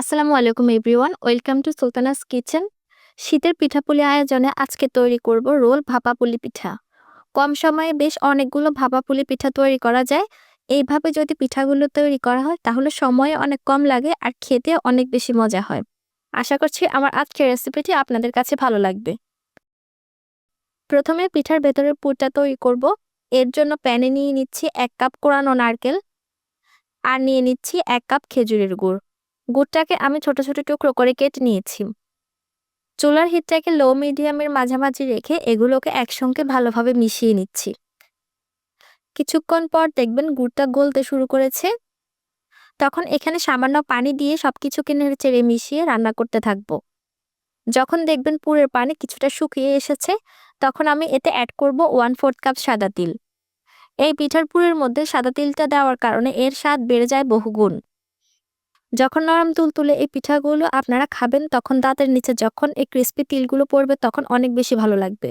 আসসালামু আলাইকুম everyone, welcome to Sultana's kitchen. শীতের পিঠাপুলি আয়োজনে আজকে তৈরি করব রোল ভাপা পুলি পিঠা। কম সময়ে বেশ অনেকগুলো ভাপা পুলি পিঠা তৈরি করা যায়। এইভাবে যদি পিঠাগুলো তৈরি করা হয়, তাহলে সময় অনেক কম লাগে আর খেতে অনেক বেশি মজা হয়। আশা করছি আমার আজকের রেসিপিটি আপনাদের কাছে ভালো লাগবে। প্রথমে পিঠার ভেতরের পুরটা তৈরি করব। এর জন্য প্যানে নিয়ে নিচ্ছি এক কাপ কোরানো নারকেল আর নিয়ে নিচ্ছি এক কাপ খেজুরের গুড়। গুড়টাকে আমি ছোট ছোট টুকরো করে কেটে নিয়েছি। চুলার হিটটাকে লো মিডিয়ামের মাঝামাঝি রেখে এগুলোকে একসঙ্গে ভালোভাবে মিশিয়ে নিচ্ছি। কিছুক্ষণ পর দেখবেন গুড়টা গলতে শুরু করেছে। তখন এখানে সামান্য পানি দিয়ে সবকিছুকে নেড়ে চেড়ে মিশিয়ে রান্না করতে থাকব। যখন দেখবেন পুরের পানি কিছুটা শুকিয়ে এসেছে, তখন আমি এতে অ্যাড করব ওয়ান ফোর্থ কাপ সাদা তিল। এই পিঠার পুরের মধ্যে সাদা তিলটা দেওয়ার কারণে এর স্বাদ বেড়ে যায় বহুগুণ। যখন নরম তুলতুলে এই পিঠাগুলো আপনারা খাবেন, তখন দাঁতের নিচে যখন এই ক্রিস্পি তিলগুলো পড়বে, তখন অনেক বেশি ভালো লাগবে।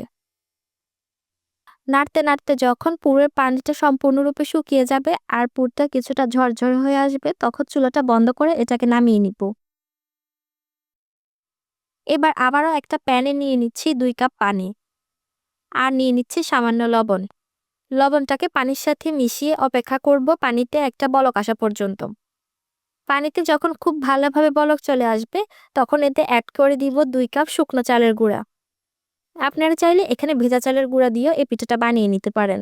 নাড়তে নাড়তে যখন পুরের পানিটা সম্পূর্ণরূপে শুকিয়ে যাবে আর পুরটা কিছুটা ঝরঝর হয়ে আসবে, তখন চুলাটা বন্ধ করে এটাকে নামিয়ে নিব। এবার আবারও একটা প্যানে নিয়ে নিচ্ছি দুই কাপ পানি আর নিয়ে নিচ্ছি সামান্য লবণ। লবণটাকে পানির সাথে মিশিয়ে অপেক্ষা করব পানিতে একটা বলক আসা পর্যন্ত। পানিতে যখন খুব ভালোভাবে বলক চলে আসবে, তখন এতে অ্যাড করে দিব দুই কাপ শুকনো চালের গুঁড়া। আপনারা চাইলে এখানে ভেজা চালের গুঁড়া দিয়েও এই পিঠাটা বানিয়ে নিতে পারেন।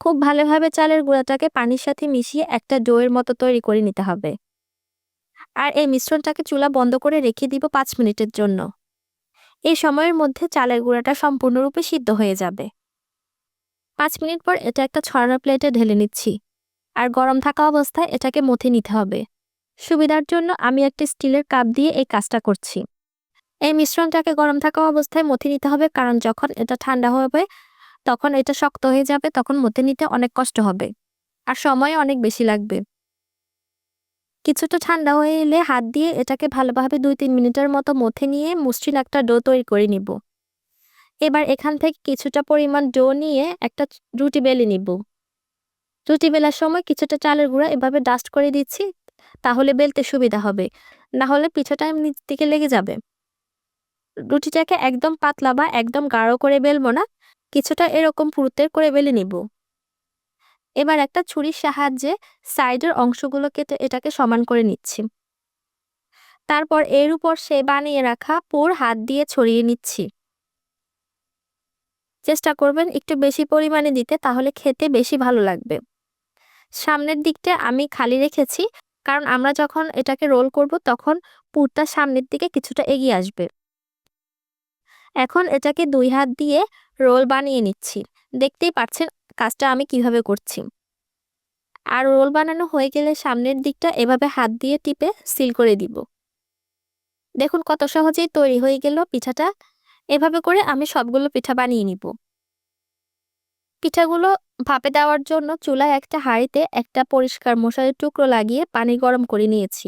খুব ভালোভাবে চালের গুঁড়াটাকে পানির সাথে মিশিয়ে একটা ডোয়ের মতো তৈরি করে নিতে হবে। আর এই মিশ্রণটাকে চুলা বন্ধ করে রেখে দিব পাঁচ মিনিটের জন্য। এই সময়ের মধ্যে চালের গুঁড়াটা সম্পূর্ণরূপে সিদ্ধ হয়ে যাবে। পাঁচ মিনিট পর এটা একটা ছড়ানো প্লেটে ঢেলে নিচ্ছি। আর গরম থাকা অবস্থায় এটাকে মথে নিতে হবে। সুবিধার জন্য আমি একটি স্টিলের কাপ দিয়ে এই কাজটা করছি। এই মিশ্রণটাকে গরম থাকা অবস্থায় মথে নিতে হবে কারণ যখন এটা ঠান্ডা হবে, তখন এটা শক্ত হয়ে যাবে, তখন মথে নিতে অনেক কষ্ট হবে আর সময় অনেক বেশি লাগবে। কিছুটা ঠান্ডা হয়ে এলে হাত দিয়ে এটাকে ভালোভাবে দুই তিন মিনিটের মতো মথে নিয়ে মসৃণ একটা ডো তৈরি করে নিব। এবার এখান থেকে কিছুটা পরিমাণ ডো নিয়ে একটা রুটি বেলে নিব। রুটি বেলার সময় কিছুটা চালের গুঁড়া এভাবে ডাস্ট করে দিচ্ছি, তাহলে বেলতে সুবিধা হবে। না হলে পিঠাটা নিচ দিকে লেগে যাবে। রুটিটাকে একদম পাতলা বা একদম গাঢ় করে বেলবো না, কিছুটা এরকম পুরুতের করে বেলে নিব। এবার একটা ছুরির সাহায্যে সাইডের অংশগুলো কেটে এটাকে সমান করে নিচ্ছি। তারপর এর উপর সে বানিয়ে রাখা পুর হাত দিয়ে ছড়িয়ে নিচ্ছি। চেষ্টা করবেন একটু বেশি পরিমাণে দিতে, তাহলে খেতে বেশি ভালো লাগবে। সামনের দিকটা আমি খালি রেখেছি, কারণ আমরা যখন এটাকে রোল করব তখন পুরটা সামনের দিকে কিছুটা এগিয়ে আসবে। এখন এটাকে দুই হাত দিয়ে রোল বানিয়ে নিচ্ছি। দেখতেই পাচ্ছেন কাজটা আমি কীভাবে করছি। আর রোল বানানো হয়ে গেলে সামনের দিকটা এভাবে হাত দিয়ে টিপে সিল করে দিব। দেখুন কত সহজেই তৈরি হয়ে গেল পিঠাটা। এভাবে করে আমি সবগুলো পিঠা বানিয়ে নিব। পিঠাগুলো ভাপে দেওয়ার জন্য চুলায় একটা হাঁড়িতে একটা পরিষ্কার মশারির টুকরো লাগিয়ে পানি গরম করে নিয়েছি।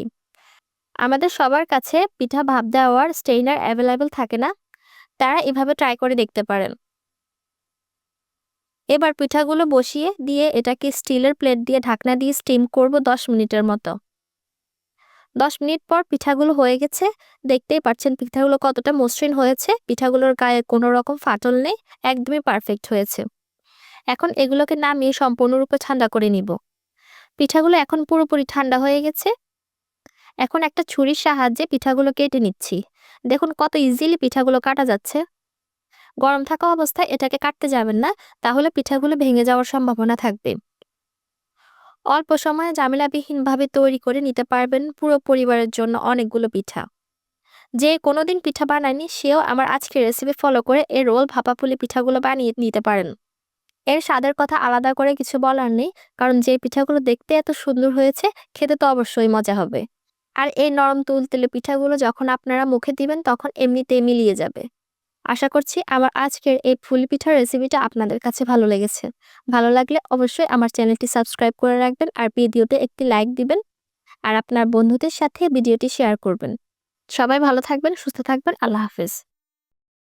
আমাদের সবার কাছে পিঠা ভাপ দেওয়ার স্টেইনার অ্যাভেলেবেল থাকে না, তারা এভাবে ট্রাই করে দেখতে পারেন। এবার পিঠাগুলো বসিয়ে দিয়ে এটাকে স্টিলের প্লেট দিয়ে ঢাকনা দিয়ে স্টিম করব দশ মিনিটের মতো। দশ মিনিট পর পিঠাগুলো হয়ে গেছে। দেখতেই পাচ্ছেন পিঠাগুলো কতটা মসৃণ হয়েছে। পিঠাগুলোর গায়ে কোনো রকম ফাটল নেই, একদমই পারফেক্ট হয়েছে। এখন এগুলোকে নামিয়ে সম্পূর্ণরূপে ঠান্ডা করে নিব। পিঠাগুলো এখন পুরোপুরি ঠান্ডা হয়ে গেছে। এখন একটা ছুরির সাহায্যে পিঠাগুলো কেটে নিচ্ছি। দেখুন কত ইজিলি পিঠাগুলো কাটা যাচ্ছে। গরম থাকা অবস্থায় এটাকে কাটতে যাবেন না, তাহলে পিঠাগুলো ভেঙে যাওয়ার সম্ভাবনা থাকবে। অল্প সময়ে জামেলাবিহীনভাবে তৈরি করে নিতে পারবেন পুরো পরিবারের জন্য অনেকগুলো পিঠা। যে কোনোদিন পিঠা বানায়নি, সেও আমার আজকের রেসিপি ফলো করে এই রোল ভাপাপুলি পিঠাগুলো বানিয়ে নিতে পারেন। এর স্বাদের কথা আলাদা করে কিছু বলার নেই, কারণ যে পিঠাগুলো দেখতে এত সুন্দর হয়েছে, খেতে তো অবশ্যই মজা হবে। আর এই নরম তুলতুলে পিঠাগুলো যখন আপনারা মুখে দিবেন, তখন এমনিতেই মিলিয়ে যাবে। আশা করছি আমার আজকের এই ফুলি পিঠার রেসিপিটা আপনাদের কাছে ভালো লেগেছে। ভালো লাগলে অবশ্যই আমার চ্যানেলটি সাবস্ক্রাইব করে রাখবেন আর ভিডিওতে একটি লাইক দিবেন আর আপনার বন্ধুদের সাথে ভিডিওটি শেয়ার করবেন। সবাই ভালো থাকবেন, সুস্থ থাকবেন, আল্লাহ হাফেজ।